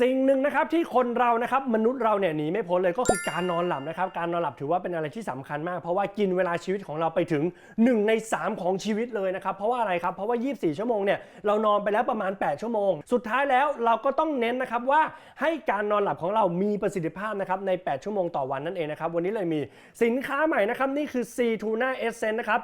สิ่งหนึ่งนะครับที่คนเรานะครับมนุษย์เราเนี่ยหนีไม่พ้นเลยก็คือการนอนหลับนะครับการนอนหลับถือว่าเป็นอะไรที่สำคัญมาก เพราะว่ากินเวลาชีวิตของเราไปถึง 1 ใน 3 ของชีวิตเลยนะครับเพราะว่าอะไรครับเพราะว่า 24 ชั่วโมงเนี่ยเรานอนไปแล้วประมาณ 8 ชั่วโมง สุดท้ายแล้วเราก็ต้องเน้นนะครับว่าให้การนอนหลับของเรามีประสิทธิภาพนะครับใน 8 ชั่วโมงต่อวันนั่นเองนะครับวันนี้เลยมีสินค้าใหม่นะครับนี่คือ C Tuna Essence นะครับ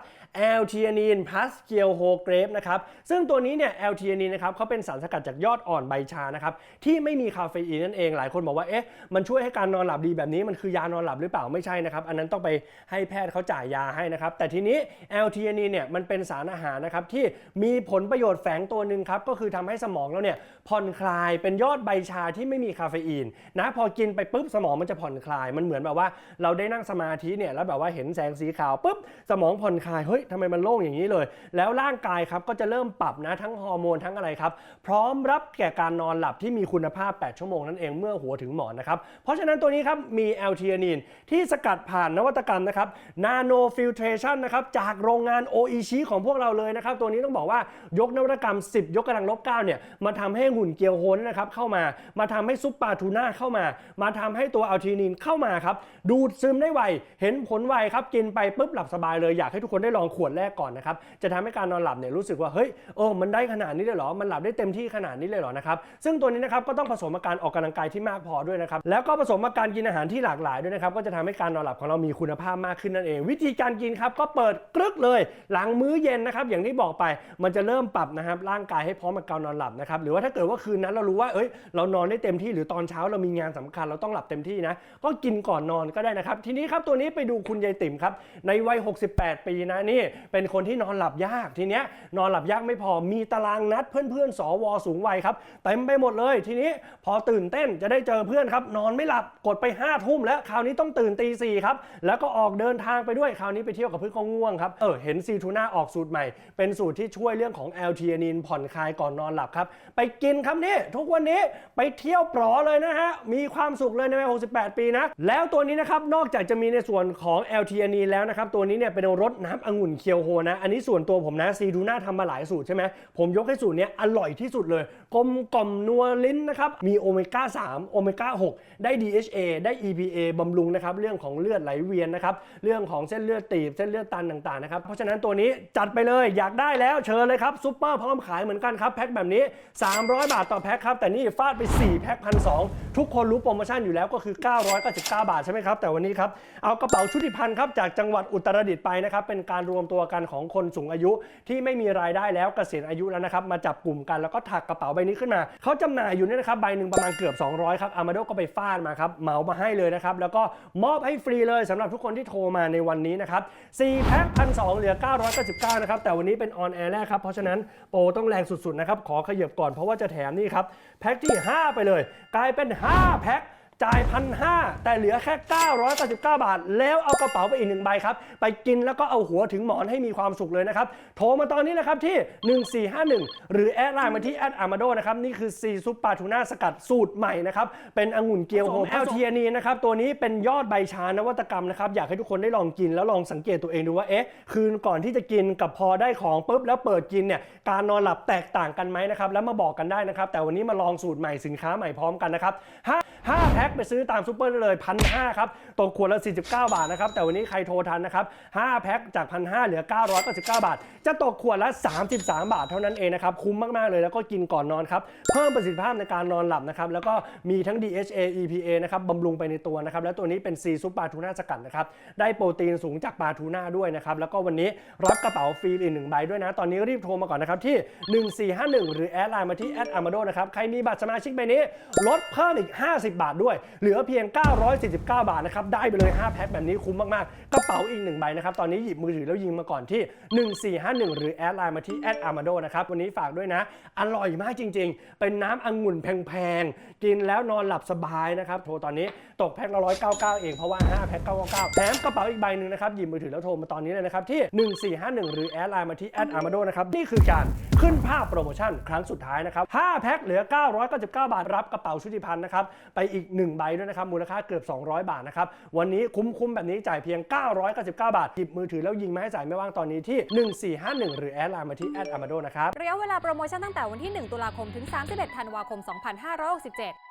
L-theanine plus g e o h o grape นะครับซึ่งตัวนี้เนี่ย L-theanine นะครับเขาเป็นสารสกัดจากยอดอ่อนใบชานะครับที่ไม่มีคาเฟอีนนั่นเองหลายคนบอกว่าเอ๊ะมันช่วยให้การนอนหลับดีแบบนี้มันคือยานอนหลับหรือเปล่าไม่ใช่นะครับ อันนั้นต้องไปให้แพทย์เขาจ่ายยาให้นะครับ แต่ทีนี้ L-theanine เนี่ยมันเป็นสารอาหารนะครับที่มีผลประโยชน์แฝงตัวหนึ่งครับก็คือทำให้สมองเราเนี่ยผ่อนคลายเป็นยอดใบชาที่ไม่มีคาเฟอีนนะพอกินไปปุ๊บสมองมันจะผ่อนคลาย มันเหมือนแบบว่า เราได้นั่งสมาธิเนี่ยแล้วแบบว่าเห็นแสงสีขาวปุ๊บสมองผ่อนคลายเฮ้ยทำไมมันโล่งอย่างนี้เลย แล้วร่างกายครับก็จะเริ่มปรับนะทั้งฮอร์โมนทั้งอะไรครับพร้อมรับแก่การนอนหลับที่มีคุณภาพ8 ชั่วโมงนั่นเองเมื่อหัวถึงหมอนนะครับ เพราะฉะนั้นตัวนี้ครับมี l t h e a n i n ที่สกัดผ่านนวัตกรรมนะครับ Nano Filtration นะครับจากโรงงาน OICHI ของพวกเราเลยนะครับ ตัวนี้ต้องบอกว่ายกนวัตกรรม 10 ยกกำลังลบ9เนี่ยมาทำให้หุ่นเกียวโฮนนะครับเข้ามา มาทำให้ซุปปลาทูน่าเข้ามา มาทำให้ตัวแอัลทียนินเข้ามาครับดูดซึมได้ไวเห็นผลไวครับกินไปปุ๊บหลับสบายเลยอยากให้ทุกคนได้ลองขวดแรกก่อนนะครับจะทำให้การนอนหลับเนี่ยรู้สึกว่าเฮ้ยเออมันได้ขนาดนี้เลยเหรอมันหลับได้เต็มที่ขนาดนี้เลยเหรอนะครับซึ่งตัวนี้นะครับก็ต้องผสมกับการออกกำลังกายที่มากพอด้วยนะครับแล้วก็ผสมกับการกินอาหารที่หลากหลายด้วยนะครับก็จะทำให้การนอนหลับของเรามีคุณภาพมากขึ้นนั่นเอง วิธีการกินครับก็เปิดกรึกเลย หลังมื้อเย็นนะครับอย่างที่บอกไปมันจะเริ่มปรับนะครับร่างกายให้พร้อมกับการนอนหลับนะครับหรือว่าถ้าเกิดว่าคืนนั้นเรารู้ว่าเอ้ยเรานอนได้เต็มที่หรือตอนเช้าเรามีงานสำคัญเราต้องหลับเต็มที่นะก็กินก่อนนอนก็ได้นะครับ ทีนี้ครับตัวนี้ไปดูคุณยายติ๋มครับในวัย 68 ปีนะนี่เป็นคนที่นอนหลับยากทีเนี้ยนอนหลับยากไม่พอมีตารางนัดเพื่อนๆสวสูงวัยครับเต็มไปหมดเลยทีนี้พอตื่นเต้นจะได้เจอเพื่อนครับ นอนไม่หลับกดไป5้าทุ่มแล้วคราวนี้ต้องตื่นตีสี่ครับ แล้วก็ออกเดินทางไปด้วยคราวนี้ไปเที่ยวกับเพื่อนขง่วงครับ เออเห็นซีทูน่าออกสูตรใหม่ เป็นสูตรที่ช่วยเรื่องของ l t h e a n i n ผ่อนคลายก่อนนอนหลับครับ ไปกินครับนี่ทุกวันนี้ไปเที่ยวปลอเลยนะฮะ มีความสุขเลยในวัย68 ปีนะ แล้วตัวนี้นะครับนอกจากจะมีในส่วนของ l t h e a n i n แล้วนะครับตัวนี้เนี่ยเป็นรสน้ำองุ่นเคียวโฮนะ อันนี้ส่วนตัวผมนะซีทูน่าทำมาหลายสูตรใช่ไหมผมยกให้สูตรนี้อร่อยที่สุดเลยกลมกล่อมนัวลิ้นนะครับมีโอเมก้า3โอเมก้า6ได้ DHA ได้ EPA บำรุงนะครับเรื่องของเลือดไหลเวียนนะครับเรื่องของเส้นเลือดตีบเส้นเลือดตันต่างๆนะครับเพราะฉะนั้นตัวนี้จัดไปเลยอยากได้แล้วเชิญเลยครับซุปเปอร์พร้อมขายเหมือนกันครับแพ็คแบบนี้ 300 บาทต่อแพ็คครับแต่นี่ฟาดไป 4 แพ็คพันสทุกคนรู้โปรโมชั่นอยู่แล้วก็คือ 999 บาทใช่ไหมครับแต่วันนี้ครับเอากระเป๋าชุติพันธ์ครับจากจังหวัดอุตรดิตถ์ไปนะครับเป็นการรวมตัวกันของคนสูงอายุที่ไม่มีรายได้แล้วเกษียณอายุแล้วนะครับมาจับกลุ่มกันแล้วก็ถักกระเป๋าใบนี้ขึ้นมาเขาจำหน่ายอยู่เนี่ยนะครับใบหนึ่งประมาณเกือบ 200 ครับอามาโดก็ไปฟาดมาครับเหมามาให้เลยนะครับ แล้วก็มอบให้ฟรีเลยสำหรับทุกคนที่โทรมาในวันนี้นะครับ4แพ็คพันสเหลือ 999 นะครับ แต่วันนี้เป็นออนแอร์แรกครับ เพราะฉะนั้นโปรต้องแรงสุดๆนะครับ ขอขยับก่อนเพราะว่าจะแถมนี่ครับ แพ็คที่ 5 ไปเลย กลายเป็น 5 แพ็ค จ่ายพันห้าแต่เหลือแค่ 999 บาท แล้วเอากระเป๋าไปอีกหนึ่งใบครับ ไปกินแล้วก็เอาหัวถึงหมอนให้มีความสุขเลยนะครับ โทรมาตอนนี้นะครับที่ 1451 หรือแอดไลน์มาที่แอดอามาโดนะครับ นี่คือซีซุปปาทูน่าสกัดสูตรใหม่นะครับ เป็นองุ่นเกียวโฮมแอลทีนีนะครับ ตัวนี้เป็นยอดใบชานวัตกรรมนะครับ อยากให้ทุกคนได้ลองกินแล้วลองสังเกตตัวเองดูว่าเอ๊ะคืนก่อนที่จะกินกับพอได้ของปุ๊บแล้วเปิดกินเนี่ยการนอนหลับแตกต่างกันไหมนะครับแล้วมาบอกกันได้นะครับแต่วันนี้มาลองสูตรใหม่สินค้าใหม่พร้อมกันนะครับห้าห้าแพ็คไปซื้อตามซูเปอร์ได้เลยพันห้าครับตกขวดละ 49 บาทนะครับ แต่วันนี้ใครโทรทันนะครับ5แพ็คจากพันห้าเหลือ 999 บาท จะตกขวดละ 33 บาทเท่านั้นเองนะครับ คุ้มมาก ๆ เลยแล้วก็กินก่อนนอนครับเพิ่มประสิทธิภาพในการนอนหลับนะครับ แล้วก็มีทั้ง DHA EPA นะครับบำรุงไปในตัวนะครับ แล้วตัวนี้เป็นซีซุปปลาทูน่าสกัดนะครับได้โปรตีนสูงจากปลาทูน่าด้วยนะครับแล้วก็วันนี้รับกระเป๋าฟรีอีกหนึ่งใบด้วยนะ ตอนนี้รีบโทรมาก่อนนะครับที่ 1451 หรือแอดไลน์มาที่แอดอามาโดนะครับใครมีบัตรสมาชิกใบนี้ลดเพิ่มอีก 50 บาทด้วยเหลือเพียง 949 บาทนะครับ ได้ไปเลย 5 แพ็คแบบนี้คุ้มมากๆ กระเป๋าอีก 1 ใบนะครับ ตอนนี้หยิบมือถือแล้วยิงมาก่อนที่ 1451 หรือแอดไลน์มาที่แอดอาร์มาโดนะครับ วันนี้ฝากด้วยนะ อร่อยมากจริง ๆ เป็นน้ำองุ่นแพงๆ กินแล้วนอนหลับสบายนะครับ โทรตอนนี้ตกแพ็คละ199 เอง เพราะว่า 5 แพ็ค999แถมกระเป๋าอีกใบหนึ่งนะครับ หยิบมือถือแล้วโทรมาตอนนี้เลยนะครับที่ 1451 หรือแอดไลน์มาที่แอดอาร์มาโดนะครับ นี่คือการ ขึ้นภาพโปรโมชั่นครั้งสุดท้ายนะครับ 5 แพ็คเหลือ 999 บาทรับกระเป๋าชุติพันธ์นะครับ ไปอีก 1 ใบด้วยนะครับ มูลค่าเกือบ 200 บาทนะครับ วันนี้คุ้มๆ แบบนี้จ่ายเพียง 999 บาท หยิบมือถือแล้วยิงมาให้จ่ายไม่ว่างตอนนี้ที่ 1451 หรือแอดไลน์มาที่แอดอามาโดนะครับ ระยะเวลาโปรโมชั่นตั้งแต่วันที่ 1 ตุลาคมถึง 31 ธันวาคม 2567